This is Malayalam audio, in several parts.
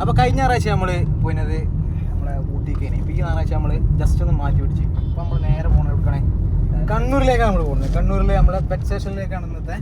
അപ്പൊ കഴിഞ്ഞ ഞായറാഴ്ച നമ്മൾ പോയിനത് നമ്മളെ ഊട്ടിക്കേനെ. ഇപ്പൊ ഈ ഞായറാഴ്ച നമ്മൾ ജസ്റ്റ് ഒന്ന് മാറ്റി പിടിച്ച്. അപ്പൊ നമ്മൾ നേരെ പോണ എടുക്കണേ. കണ്ണൂരിലേക്കാണ് നമ്മൾ പോകുന്നത്. കണ്ണൂരിൽ നമ്മളെ പെറ്റ് സ്റ്റേഷനിലേക്കാണ് ഇന്നത്തെ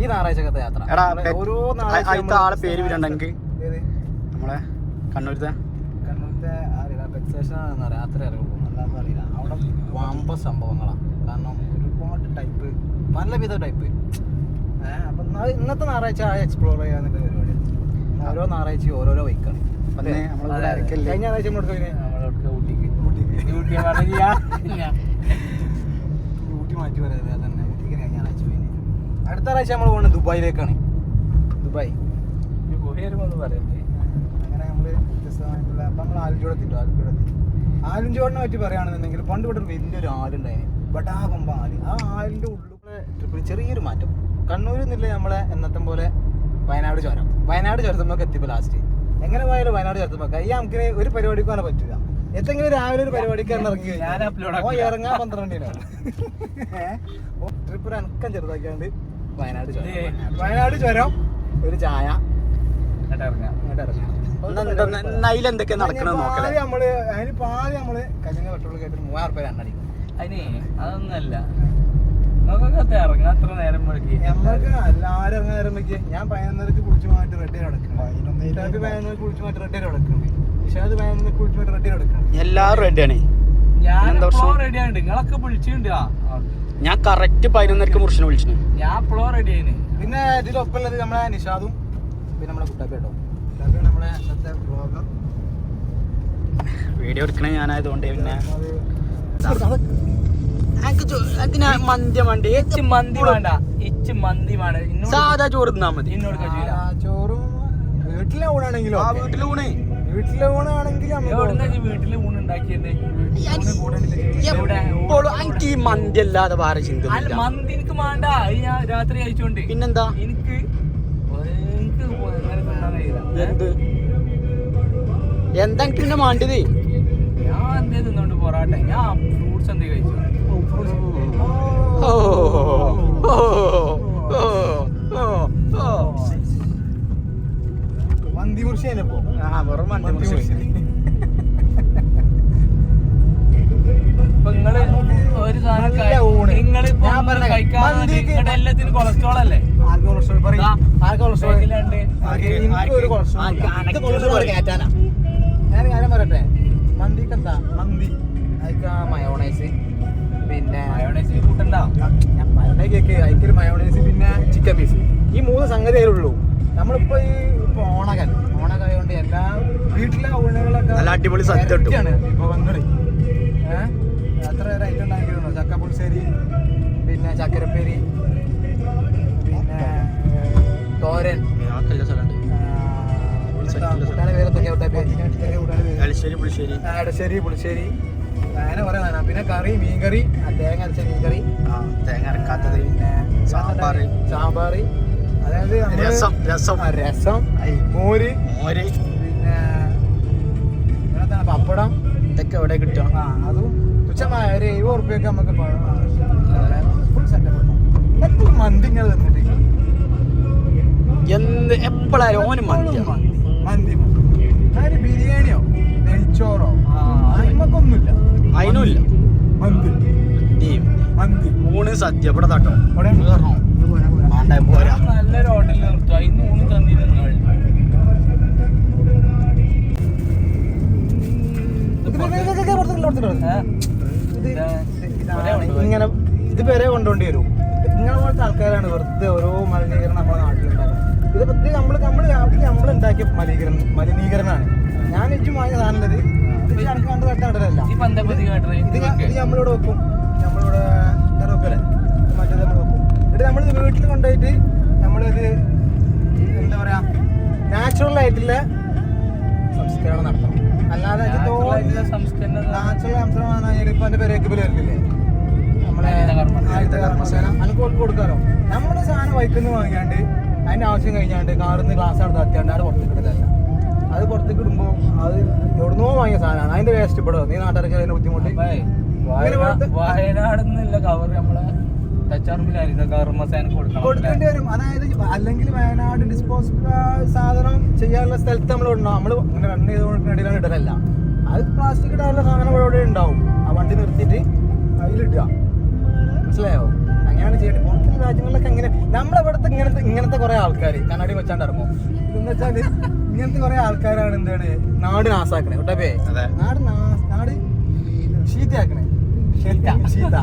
ഈ ഞായറാഴ്ചക്കത്തെ യാത്ര. ഓരോ ആളെ പേര് വിടണ്ട എനിക്ക്. നമ്മളെ കണ്ണൂരത്തെ? കണ്ണൂരത്തെ അറിയില്ല പെറ്റ് സ്റ്റേഷൻ ആണെന്ന് രാത്രി അറിയുള്ളൂ. അല്ലാതെ അറിയില്ല. അവിടെ വാമ്പ സംഭവങ്ങളാണ് കാരണം ഒരുപാട് ടൈപ്പ് പലവിധ ടൈപ്പ് ഏഹ് അപ്പം ഇന്നത്തെ ഞായറാഴ്ച എക്സ്പ്ലോർ ചെയ്യാൻ പരിപാടി ഓരോ ഞായറാഴ്ച ഓരോരോ ആരൊക്കെയല്ലേ? കഴിഞ്ഞ ഞായറാഴ്ച ഊട്ടിക്ക്. ഊട്ടി മാറ്റി പറയുന്നത് അതന്നെ ഊട്ടിക്ക് കഴിഞ്ഞ ഞായറാഴ്ച പോയിന്. അടുത്ത ആഴ്ച നമ്മൾ പോകുന്നത് ദുബായിലേക്കാണ്. ദുബായ്. പറയണ്ടേ? അങ്ങനെ നമ്മൾ വ്യത്യസ്തമായിട്ടുള്ള അപ്പം നമ്മൾ ആലുംചോട് എത്തിട്ടോ ആലുംചോട് എത്തി ആലുംചോടിനെ പറ്റി പറയുകയാണെന്നുണ്ടെങ്കിൽ പണ്ട് ഇവിടെ ഒരു വലിയൊരു ആലുണ്ടായിന്. ബടാ കൊമ്പ ആൽ. ആ ആലിന്റെ ഉള്ളിൽ ട്രിപ്പിൽ ചെറിയൊരു മാറ്റം. കണ്ണൂരിൽ നിന്നില്ല നമ്മളെ എന്നത്തെ പോലെ വയനാട് ചുരം. വയനാട് ചുരത്തുമ്പോൾ എത്തിയപ്പോൾ ലാസ്റ്റ് എങ്ങനെ പോയാലും വയനാട് ചുരത്തുമ്പോൾ ഈ നമുക്ക് ഒരു പരിപാടിക്ക് തന്നെ പറ്റില്ല എന്തെങ്കിലും രാവിലെ ഒരു പരിപാടിക്ക് ഇറങ്ങി ഓ. ഇറങ്ങാൻ പന്ത്രണ്ടിനോ? ട്രിപ്പ് ഒരു അനക്കം ചെറുതാക്കിയാണ്ട് വയനാട് ചുരം. വയനാട് ചുരം. ഒരു ചായ. നോക്കലേ? ആദ്യം നമ്മൾ അതിന് പാതി നമ്മൾ കല്ലിന്റെ പെട്രോൾ കേട്ടിട്ട് മൂവായിരം രൂപ രണ്ടടിക്കും. അതിനെ അതൊന്നല്ല നമുക്കൊക്കെ ഇറങ്ങാം. അത്ര നേരം നമ്മൾക്ക് ഇറങ്ങാൻ നേരം ഞാൻ പതിനൊന്നരക്ക് കുളിച്ചു മാറ്റി റെഡി കുളിച്ചു മാറ്റി റെഡി കുളിച്ചു റെഡി എല്ലാവരും റെഡിയാണ് ഞാൻ എന്താ എപ്പോഴും പ്രശ്നം? റെഡി ആയിട്ട് നിങ്ങളൊക്കെ വിളിച്ചിട്ടുണ്ട്. ആ ആ. ഞാൻ കറക്റ്റ് പതിനൊന്നരക്ക് മുറിച്ചിനെ വിളിച്ചു ഞാൻ എപ്പോഴും റെഡി ആയിന്. പിന്നെ ഇതിലൊപ്പം ഉള്ളത് നമ്മളെ നിഷാദും പിന്നെ നമ്മളെ കുട്ടാപ്പേട്ടോ കുട്ടാപ്പി നമ്മളെ ഇന്നത്തെ ബ്ലോഗർ വീഡിയോ എടുക്കണേ ഞാനായതുകൊണ്ട് പിന്നെ മന്തി വണ്ടി? ഇച്ച് മന്തി വേണ്ട. ഇച്ച് മന്തി വേണ്ട. ഇന്നോട് സാധാ ചോറ് തിന്നാ മതി. ഇന്നോട് ചോറും വീട്ടിലെ ഊണാണെങ്കിലോ ആ വീട്ടിൽ ഊണേ. വീട്ടിലെ ഊണാണെങ്കിൽ എവിടുന്നാ ഈ വീട്ടിൽ ഊണ് ഉണ്ടാക്കിയത് എപ്പോഴും എനിക്ക് ഈ മന്തി അല്ലാതെ വേറെ അല്ല മന്തി എനിക്ക് വേണ്ട. ഞാൻ രാത്രി കഴിച്ചോണ്ട്. പിന്നെന്താ? എനിക്ക് എന്ത്? എന്താ എനിക്ക് പിന്നെ മാണ്ടിയത് ഞാൻ എന്തേ തിന്നോണ്ട് പൊറാട്ട ഞാൻ ഫ്രൂട്ട്സ് എന്തേ കഴിച്ചു ഓ ഓ ഓ ഓ മന്തി മുറിച്ചേനെ പോ ആ വെറും മന്തി ഇപ്പൊ നിങ്ങൾ ഒരു സാധനം പറഞ്ഞ കഴിക്കാൻ എല്ലാത്തിനും കൊളസ്ട്രോൾ അല്ലേ ആർക്ക് കൊളസ്ട്രോൾ പറയും ആർക്ക് കൊളസ്ട്രോൾ ഒരു കൊളസ്ട്രോൾ. ഞാൻ കാര്യം പറയട്ടെ മന്തിക്ക് എന്താ മന്തി അതിക്ക് മയോണൈസ് പിന്നെ മയോണൈസ് കൂട്ടണ്ട. ഞാൻ മയോണൈസ് കേക്ക് അതിക്കൊരു മയോണൈസ് പിന്നെ ചിക്കൻ പീസ് ഈ മൂന്ന് സംഗതി അതിലുള്ളൂ. നമ്മളിപ്പോ ഈ ഇപ്പൊ ഓണകൻ ഓണക കൊണ്ട് എല്ലാ വീട്ടിലെ ഊണുകളൊക്കെ നല്ല അടിപൊളി സദ്യ ഇപ്പൊ വന്നത് ഏഹ് എത്ര ഒരു ഐറ്റം ഉണ്ടാക്കിയിരുന്നു ചക്ക പുളിശ്ശേരി പിന്നെ ചക്കരപ്പേരി പിന്നെ തോരൻ. ആക്കല്ല പേരൊക്കെ എലശ്ശേരി പുളിശ്ശേരി. എടശ്ശേരി പുളിശ്ശേരി. അങ്ങനെ കുറെ സാധനം. പിന്നെ കറി മീൻകറി തേങ്ങ അരച്ച മീൻകറി. തേങ്ങ അരക്കാത്തത്. പിന്നെ സാമ്പാർ സാമ്പാർ അതായത് രസം രസം. രസം. മോര്. മോര്. പിന്നെ പപ്പടം. ഇതൊക്കെ എവിടെ കിട്ടും? ആ അതും തുച്ഛമായ ഒരു എഴുപത് ഉറുപ്പ്യൊക്കെ നമുക്ക് ഫുൾ സെറ്റപ്പ് എത്ര മന്തി ഇങ്ങനെ തിന്നിട്ട്? എന്ത്? എപ്പോഴായാലും ഓന് മന്തി. മന്തി അതിന് ബിരിയാണിയോ? നെയ്ച്ചോറോ? അതിനുമില്ല ഊണ് സദ്യ ഇവിടെ തട്ടോ. ഇവിടെ മാണ്ട പോരാ. നല്ലൊരു ഹോട്ടലിൽ നിർത്തും. ഇന്ന് ഊണ് തന്നിരുന്നു. ഇങ്ങനെ ഇത് പേരെ കൊണ്ടുകൊണ്ടി വരും. ഇങ്ങനെ പോലത്തെ ആൾക്കാരാണ് വെറുതെ ഓരോ മലിനീകരണം നമ്മുടെ നാട്ടിലുണ്ടാകുന്നത് ഇത് ഇത് നമ്മൾ നമ്മൾ നമ്മൾ ഉണ്ടാക്കിയ മലിനീകരണം മലിനീകരണമാണ്. ഞാൻ ഏറ്റവും വാങ്ങിയ സാധനം ഇത് നമ്മളിവിടെ വെക്കും. നമ്മളിവിടെ ഇങ്ങനെ വെക്കല്ലേ മറ്റേത് നമ്മൾ വെക്കും. എന്നിട്ട് നമ്മളിത് വീട്ടിൽ കൊണ്ടുപോയിട്ട് നമ്മളിത് എന്താ പറയാ നാച്ചുറൽ ആയിട്ടുള്ള സംസ്കരണം നടത്തണം. അല്ലാതെ നാച്ചുറൽ സംസ്കരണം ഇപ്പൊ എന്റെ പേരേക്ക് വരുന്നില്ലേ? നമ്മളെ ആദ്യത്തെ കർമ്മസേന. കൊടുത്ത് കൊടുക്കാറോ നമ്മുടെ സാധനം വൈക്കുന്ന വാങ്ങിയാണ്ട് അതിന്റെ ആവശ്യം കഴിഞ്ഞാണ്ട് കാറിൽ നിന്ന് ഗ്ലാസ് അവിടെ തത്തിയാണ്ട് അത് പുറത്തേക്ക് അത് പുറത്തേക്ക് ഇടുമ്പോൾ അത് എവിടുന്നോ വാങ്ങിയ സാധനമാണ്. അതിന്റെ വേസ്റ്റ് ഇവിടെ നീ നാട്ടുകാർക്ക് അതിന്റെ ബുദ്ധിമുട്ട്? ഇങ്ങനെ വയനാട് നിന്നില്ല കവർ നമ്മളെ കൊടുക്കേണ്ടി വരും. അതായത് അല്ലെങ്കിൽ വയനാട് ഡിസ്പോസിബിൾ സാധനം ചെയ്യാനുള്ള സ്ഥലത്ത് നമ്മൾ ഉണ്ടാവും നമ്മൾ ഇങ്ങനെ റൺ ചെയ്തുകൊണ്ടിടയിലാണ് ഇടലല്ല. അത് പ്ലാസ്റ്റിക് ഇടാനുള്ള സാധനം ഇവിടെ ഇവിടെ ഉണ്ടാവും. ആ വണ്ടി നിർത്തിയിട്ട് അതിലിടുക. മനസ്സിലായോ? അങ്ങനെയാണ് ചെയ്യേണ്ടത്. പുറത്തുള്ള രാജ്യങ്ങളിലൊക്കെ അങ്ങനെ നമ്മളെ ഇവിടുത്തെ ഇങ്ങനത്തെ ഇങ്ങനത്തെ കുറെ ആൾക്കാർ കണ്ണാടി വെച്ചാണ്ട് ഇറങ്ങും. എന്ന് വെച്ചാൽ ഇങ്ങനത്തെ കുറെ ആൾക്കാരാണ് എന്താണ് നാട് നാസാക്കണേ കേട്ടപ്പേ? അതെ. നാട് നാട് ശീതയാക്കണേ. ശീത. ശീത.